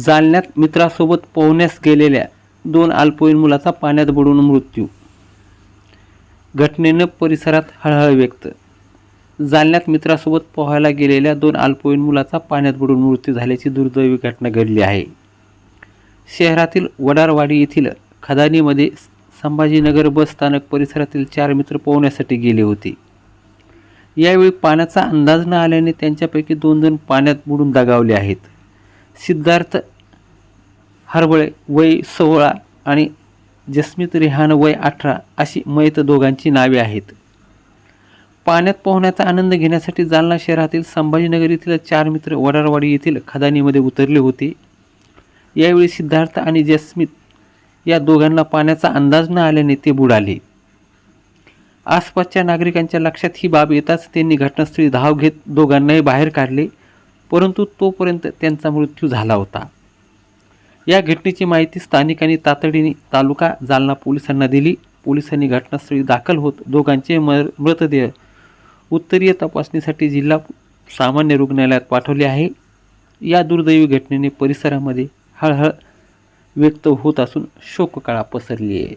जालन्यात मित्रासोबत पोहण्यास गेलेल्या दोन अल्पवयीन मुलाचा पाण्यात बुडून मृत्यू. घटनेनं परिसरात हळहळ व्यक्त. जालन्यात मित्रासोबत पोहायला गेलेल्या दोन अल्पवयीन मुलाचा पाण्यात बुडून मृत्यू झाल्याची दुर्दैवी घटना घडली आहे. शहरातील वडारवाडी येथील खदानीमध्ये संभाजीनगर बस स्थानक परिसरातील चार मित्र पोहण्यासाठी गेले होते. यावेळी पाण्याचा अंदाज न आल्याने त्यांच्यापैकी दोन जण पाण्यात बुडून दगावले आहेत. सिद्धार्थ हरबळे वय सोळा आणि जस्मित रेहान वय अठरा अशी मयत दोघांची नावे आहेत. पाण्यात पोहण्याचा आनंद घेण्यासाठी जालना शहरातील संभाजीनगर येथील चार मित्र वडारवाडी येथील खदानीमध्ये उतरले होते. यावेळी सिद्धार्थ आणि जस्मित या दोघांना पाण्याचा अंदाज न आल्याने ते बुडाले. आसपासच्या नागरिकांच्या लक्षात ही बाब येताच त्यांनी घटनास्थळी धाव घेत दोघांनाही बाहेर काढले. परंतु तोपर्यंत त्यांचा मृत्यू झाला होता. या घटनेची माहिती स्थानिकांनी तातडीने तालुका जालना पोलिसांना दिली. पोलिसांनी घटनास्थळी दाखल होत दोघांचे मर मृतदेह उत्तरीय तपासणीसाठी जिल्हा सामान्य रुग्णालयात पाठवले आहे. या दुर्दैवी घटनेने परिसरामध्ये हळहळ व्यक्त होत असून शोककळा पसरली आहे.